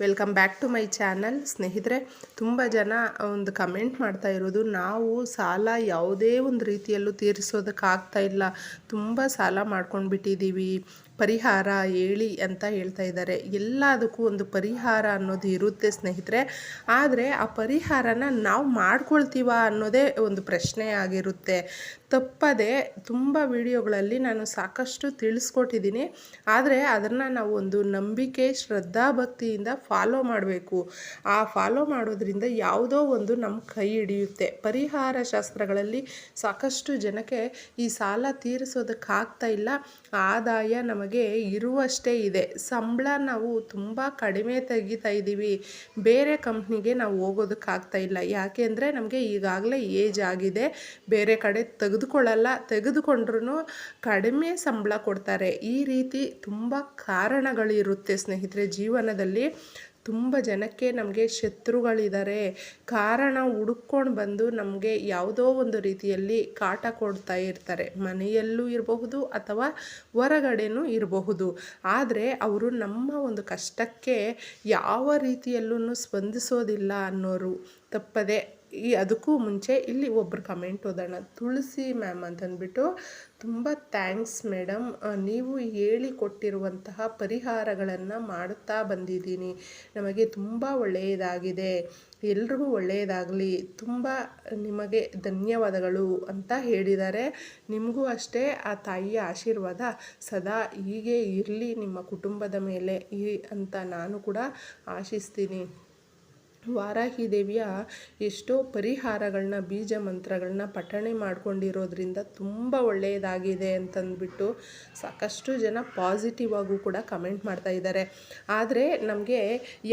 Welcome back to my channel ಸ್ನೇಹಿತರೆ, ತುಂಬ ಜನ ಒಂದು ಕಮೆಂಟ್ ಮಾಡ್ತಾ ಇರೋದು, ನಾವು ಸಾಲ ಯಾವುದೇ ಒಂದು ರೀತಿಯಲ್ಲೂ ತೀರಿಸೋದಕ್ಕಾಗ್ತಾ ಇಲ್ಲ. ತುಂಬ ಸಾಲ ಮಾಡ್ಕೊಂಡು ಬಿಟ್ಟಿದ್ದೀವಿ ಪರಿಹಾರ ಹೇಳಿ ಅಂತ ಹೇಳ್ತಾ ಇದ್ದಾರೆ. ಎಲ್ಲದಕ್ಕೂ ಒಂದು ಪರಿಹಾರ ಅನ್ನೋದು ಇರುತ್ತೆ ಸ್ನೇಹಿತರೆ. ಆದರೆ ಆ ಪರಿಹಾರನ ನಾವು ಮಾಡ್ಕೊಳ್ತೀವ ಅನ್ನೋದೇ ಒಂದು ಪ್ರಶ್ನೆ ಆಗಿರುತ್ತೆ. ತಪ್ಪದೆ ತುಂಬ ವಿಡಿಯೋಗಳಲ್ಲಿ ನಾನು ಸಾಕಷ್ಟು ತಿಳಿಸ್ಕೊಟ್ಟಿದ್ದೀನಿ. ಆದರೆ ಅದನ್ನು ನಾವು ಒಂದು ನಂಬಿಕೆ, ಶ್ರದ್ಧಾ ಭಕ್ತಿಯಿಂದ ಫಾಲೋ ಮಾಡಬೇಕು. ಆ ಫಾಲೋ ಮಾಡೋದ್ರಿಂದ ಯಾವುದೋ ಒಂದು ನಮ್ಮ ಕೈ ಹಿಡಿಯುತ್ತೆ. ಪರಿಹಾರ ಶಾಸ್ತ್ರಗಳಲ್ಲಿ ಸಾಕಷ್ಟು ಜನಕ್ಕೆ ಈ ಸಾಲ ತೀರಿಸೋದಕ್ಕಾಗ್ತಾ ಇಲ್ಲ. ಆದಾಯ ನಮಗೆ ಇರುವಷ್ಟೇ ಇದೆ. ಸಂಬಳ ನಾವು ತುಂಬ ಕಡಿಮೆ ತೆಗಿತಾ ಇದ್ದೀವಿ. ಬೇರೆ ಕಂಪ್ನಿಗೆ ನಾವು ಹೋಗೋದಕ್ಕಾಗ್ತಾ ಇಲ್ಲ. ಯಾಕೆಂದರೆ ನಮಗೆ ಈಗಾಗಲೇ ಏಜ್ ಆಗಿದೆ. ಬೇರೆ ಕಡೆ ತೆಗೆದುಕೊಳ್ಳಲ್ಲ. ತೆಗೆದುಕೊಂಡ್ರೂ ಕಡಿಮೆ ಸಂಬಳ ಕೊಡ್ತಾರೆ. ಈ ರೀತಿ ತುಂಬ ಕಾರಣಗಳಿರುತ್ತೆ ಸ್ನೇಹಿತರೆ, ಜೀವನದಲ್ಲಿ ತುಂಬ ಜನಕ್ಕೆ ನಮಗೆ ಶತ್ರುಗಳಿದ್ದಾರೆ. ಕಾರಣ ಹುಡುಕೊಂಡು ಬಂದು ನಮಗೆ ಯಾವುದೋ ಒಂದು ರೀತಿಯಲ್ಲಿ ಕಾಟ ಕೊಡ್ತಾ ಇರ್ತಾರೆ. ಮನೆಯಲ್ಲೂ ಇರಬಹುದು ಅಥವಾ ಹೊರಗಡೆನೂ ಇರಬಹುದು. ಆದರೆ ಅವರು ನಮ್ಮ ಒಂದು ಕಷ್ಟಕ್ಕೆ ಯಾವ ರೀತಿಯಲ್ಲೂ ಸ್ಪಂದಿಸೋದಿಲ್ಲ ಅನ್ನೋರು ತಪ್ಪದೆ ಈ ಅದಕ್ಕೂ ಮುಂಚೆ ಇಲ್ಲಿ ಒಬ್ಬರು ಕಮೆಂಟ್ ಓದೋಣ. ತುಳಸಿ ಮ್ಯಾಮ್ ಅಂತಂದ್ಬಿಟ್ಟು ತುಂಬ ಥ್ಯಾಂಕ್ಸ್ ಮೇಡಮ್ ನೀವು ಹೇಳಿಕೊಟ್ಟಿರುವಂತಹ ಪರಿಹಾರಗಳನ್ನು ಮಾಡುತ್ತಾ ಬಂದಿದ್ದೀನಿ. ನಮಗೆ ತುಂಬ ಒಳ್ಳೆಯದಾಗಿದೆ. ಎಲ್ರಿಗೂ ಒಳ್ಳೆಯದಾಗಲಿ. ತುಂಬ ನಿಮಗೆ ಧನ್ಯವಾದಗಳು ಅಂತ ಹೇಳಿದ್ದಾರೆ. ನಿಮಗೂ ಅಷ್ಟೇ ಆ ತಾಯಿಯ ಆಶೀರ್ವಾದ ಸದಾ ಹೀಗೆ ಇರಲಿ ನಿಮ್ಮ ಕುಟುಂಬದ ಮೇಲೆ ಈ ಅಂತ ನಾನು ಕೂಡ ಆಶಿಸ್ತೀನಿ. ವಾರಾಹಿ ದೇವಿಯ ಎಷ್ಟೋ ಪರಿಹಾರಗಳನ್ನ ಬೀಜ ಮಂತ್ರಗಳನ್ನ ಪಠಣೆ ಮಾಡ್ಕೊಂಡಿರೋದ್ರಿಂದ ತುಂಬ ಒಳ್ಳೆಯದಾಗಿದೆ ಅಂತಂದ್ಬಿಟ್ಟು ಸಾಕಷ್ಟು ಜನ ಪಾಸಿಟಿವ್ ಆಗೂ ಕೂಡ ಕಮೆಂಟ್ ಮಾಡ್ತಾ ಇದ್ದಾರೆ. ಆದರೆ ನಮಗೆ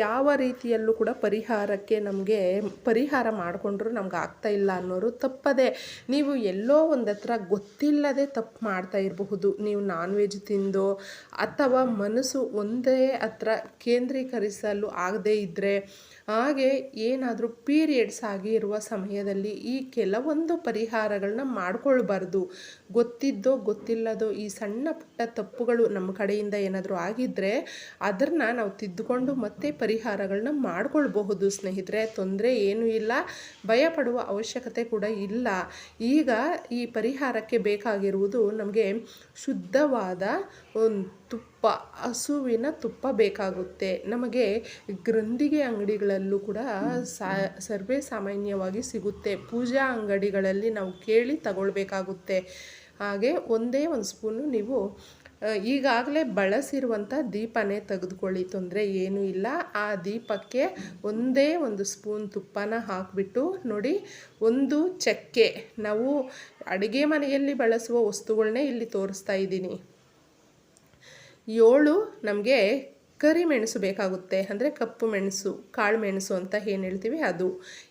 ಯಾವ ರೀತಿಯಲ್ಲೂ ಕೂಡ ಪರಿಹಾರಕ್ಕೆ ನಮಗೆ ಪರಿಹಾರ ಮಾಡಿಕೊಂಡ್ರೂ ನಮ್ಗೆ ಆಗ್ತಾ ಇಲ್ಲ ಅನ್ನೋರು ತಪ್ಪದೆ ನೀವು ಎಲ್ಲೋ ಒಂದು ಹತ್ರ ಗೊತ್ತಿಲ್ಲದೆ ತಪ್ಪು ಮಾಡ್ತಾ ಇರಬಹುದು. ನೀವು ನಾನ್ ವೆಜ್ ತಿಂದು ಅಥವಾ ಮನಸ್ಸು ಒಂದೇ ಹತ್ರ ಕೇಂದ್ರೀಕರಿಸಲು ಆಗದೇ ಇದ್ದರೆ ಹಾಗೆ ಏನಾದರೂ ಪೀರಿಯಡ್ಸ್ ಆಗಿ ಇರುವ ಸಮಯದಲ್ಲಿ ಈ ಕೆಲವೊಂದು ಪರಿಹಾರಗಳನ್ನ ಮಾಡ್ಕೊಳ್ಬಾರ್ದು. ಗೊತ್ತಿದ್ದೋ ಗೊತ್ತಿಲ್ಲದೋ ಈ ಸಣ್ಣ ಪುಟ್ಟ ತಪ್ಪುಗಳು ನಮ್ಮ ಕಡೆಯಿಂದ ಏನಾದರೂ ಆಗಿದ್ದರೆ ಅದನ್ನು ನಾವು ತಿದ್ದುಕೊಂಡು ಮತ್ತೆ ಪರಿಹಾರಗಳನ್ನ ಮಾಡ್ಕೊಳ್ಬಹುದು ಸ್ನೇಹಿತರೆ. ತೊಂದರೆ ಏನೂ ಇಲ್ಲ. ಭಯಪಡುವ ಅವಶ್ಯಕತೆ ಕೂಡ ಇಲ್ಲ. ಈಗ ಈ ಪರಿಹಾರಕ್ಕೆ ಬೇಕಾಗಿರುವುದು ನಮಗೆ ಶುದ್ಧವಾದ ಒಂದು ತುಪ್ಪ, ಹಸುವಿನ ತುಪ್ಪ ಬೇಕಾಗುತ್ತೆ. ನಮಗೆ ಗ್ರಂಥಿಗೆ ಅಂಗಡಿಗಳಲ್ಲೂ ಕೂಡ ಸರ್ವೇ ಸಾಮಾನ್ಯವಾಗಿ ಸಿಗುತ್ತೆ. ಪೂಜಾ ಅಂಗಡಿಗಳಲ್ಲಿ ನಾವು ಕೇಳಿ ತಗೊಳ್ಬೇಕಾಗುತ್ತೆ. ಹಾಗೆ ಒಂದೇ ಒಂದು ಸ್ಪೂನು ನೀವು ಈಗಾಗಲೇ ಬಳಸಿರುವಂಥ ದೀಪನೇ ತೆಗೆದುಕೊಳ್ಳಿ, ತೊಂದರೆ ಏನೂ ಇಲ್ಲ. ಆ ದೀಪಕ್ಕೆ ಒಂದೇ ಒಂದು ಸ್ಪೂನ್ ತುಪ್ಪನ ಹಾಕಿಬಿಟ್ಟು ನೋಡಿ, ಒಂದು ಚಕ್ಕೆ. ನಾವು ಅಡುಗೆ ಮನೆಯಲ್ಲಿ ಬಳಸುವ ವಸ್ತುಗಳನ್ನೇ ಇಲ್ಲಿ ತೋರಿಸ್ತಾ ಇದ್ದೀನಿ. ಏಳು ನಮಗೆ ಕರಿಮೆಣಸು ಬೇಕಾಗುತ್ತೆ. ಅಂದರೆ ಕಪ್ಪು ಮೆಣಸು, ಕಾಳು ಮೆಣಸು ಅಂತ ಏನು ಹೇಳ್ತೀವಿ ಅದು.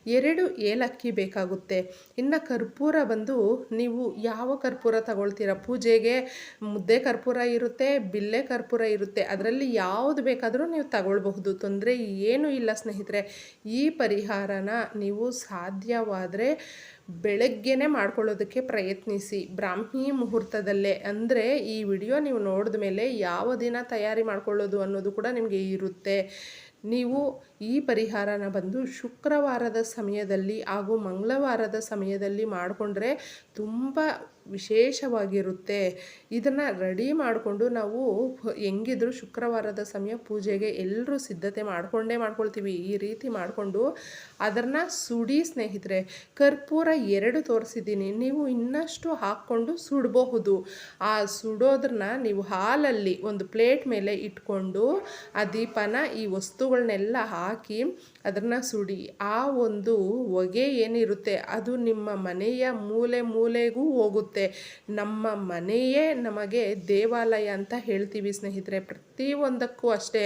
ಎರಡು ಏಲಕ್ಕಿ ಬೇಕಾಗುತ್ತೆ. ಇನ್ನು ಕರ್ಪೂರ ಬಂದು ನೀವು ಯಾವ ಕರ್ಪೂರ ತಗೊಳ್ತೀರ? ಪೂಜೆಗೆ ಮುದ್ದೆ ಕರ್ಪೂರ ಇರುತ್ತೆ, ಬಿಲ್ಲೆ ಕರ್ಪೂರ ಇರುತ್ತೆ. ಅದರಲ್ಲಿ ಯಾವುದು ಬೇಕಾದರೂ ನೀವು ತಗೊಳ್ಬಹುದು. ತೊಂದರೆ ಏನೂ ಇಲ್ಲ ಸ್ನೇಹಿತರೆ. ಈ ಪರಿಹಾರನ ನೀವು ಸಾಧ್ಯವಾದರೆ ಬೆಳಗ್ಗೆನೇ ಮಾಡ್ಕೊಳ್ಳೋದಕ್ಕೆ ಪ್ರಯತ್ನಿಸಿ. ಬ್ರಾಹ್ಮಿ ಮುಹೂರ್ತದಲ್ಲೇ. ಅಂದರೆ ಈ ವಿಡಿಯೋ ನೀವು ನೋಡಿದ ಮೇಲೆ ಯಾವ ದಿನ ತಯಾರಿ ಮಾಡ್ಕೊಳ್ಳೋದು ಅನ್ನೋದು ಕೂಡ ನಿಮಗೆ ಇರುತ್ತೆ. ನೀವು ಈ ಪರಿಹಾರನ ಬಂದು ಶುಕ್ರವಾರದ ಸಮಯದಲ್ಲಿ ಹಾಗೂ ಮಂಗಳವಾರದ ಸಮಯದಲ್ಲಿ ಮಾಡಿಕೊಂಡ್ರೆ ತುಂಬ ವಿಶೇಷವಾಗಿರುತ್ತೆ. ಇದನ್ನು ರೆಡಿ ಮಾಡಿಕೊಂಡು ನಾವು ಹೆಂಗಿದ್ರು ಶುಕ್ರವಾರದ ಸಮಯ ಪೂಜೆಗೆ ಎಲ್ಲರೂ ಸಿದ್ಧತೆ ಮಾಡಿಕೊಂಡೇ ಮಾಡ್ಕೊಳ್ತೀವಿ. ಈ ರೀತಿ ಮಾಡಿಕೊಂಡು ಅದನ್ನು ಸುಡಿ ಸ್ನೇಹಿತರೆ, ಕರ್ಪೂರ ಎರಡು ತೋರಿಸಿದ್ದೀನಿ. ನೀವು ಇನ್ನಷ್ಟು ಹಾಕ್ಕೊಂಡು ಸುಡಬಹುದು. ಆ ಸುಡೋದನ್ನ ನೀವು ಹಾಲಲ್ಲಿ ಒಂದು ಪ್ಲೇಟ್ ಮೇಲೆ ಇಟ್ಕೊಂಡು ಆ ದೀಪನ ಈ ವಸ್ತುಗಳನ್ನೆಲ್ಲ ಹಾಕಿ ಅದನ್ನು ಸುಡಿ. ಆ ಒಂದು ಹೊಗೆ ಏನಿರುತ್ತೆ, ಅದು ನಿಮ್ಮ ಮನೆಯ ಮೂಲೆ ಮೂಲೆಗೂ ಹೋಗುತ್ತೆ. ನಮ್ಮ ಮನೆಯೇ ನಮಗೆ ದೇವಾಲಯ ಅಂತ ಹೇಳ್ತೀವಿ ಸ್ನೇಹಿತರೆ. ಪ್ರತಿಯೊಂದಕ್ಕೂ ಅಷ್ಟೇ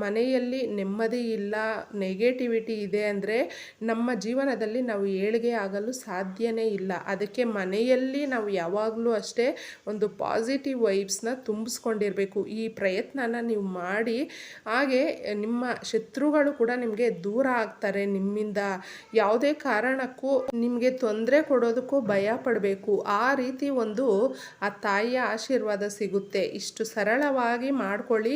ಮನೆಯಲ್ಲಿ ನೆಮ್ಮದಿ ಇಲ್ಲ ನೆಗೆಟಿವಿಟಿ ಇದೆ ಅಂದರೆ ನಮ್ಮ ಜೀವನದಲ್ಲಿ ನಾವು ಏಳಿಗೆ ಆಗಲು ಸಾಧ್ಯವೇ ಇಲ್ಲ. ಅದಕ್ಕೆ ಮನೆಯಲ್ಲಿ ನಾವು ಯಾವಾಗಲೂ ಅಷ್ಟೇ ಒಂದು ಪಾಸಿಟಿವ್ ವೈಬ್ಸ್ನ ತುಂಬಿಸ್ಕೊಂಡಿರಬೇಕು. ಈ ಪ್ರಯತ್ನನ ನೀವು ಮಾಡಿ, ಹಾಗೆ ನಿಮ್ಮ ಶತ್ರುಗಳು ಕೂಡ ನಿಮಗೆ ದೂರ ಆಗ್ತಾರೆ ನಿಮ್ಮಿಂದ. ಯಾವುದೇ ಕಾರಣಕ್ಕೂ ನಿಮಗೆ ತೊಂದರೆ ಕೊಡೋದಕ್ಕೂ ಭಯ ಪಡಬೇಕು. ಆ ರೀತಿ ಒಂದು ಆ ತಾಯಿಯ ಆಶೀರ್ವಾದ ಸಿಗುತ್ತೆ. ಇಷ್ಟು ಸರಳವಾಗಿ ಮಾಡ್ಕೊಳ್ಳಿ.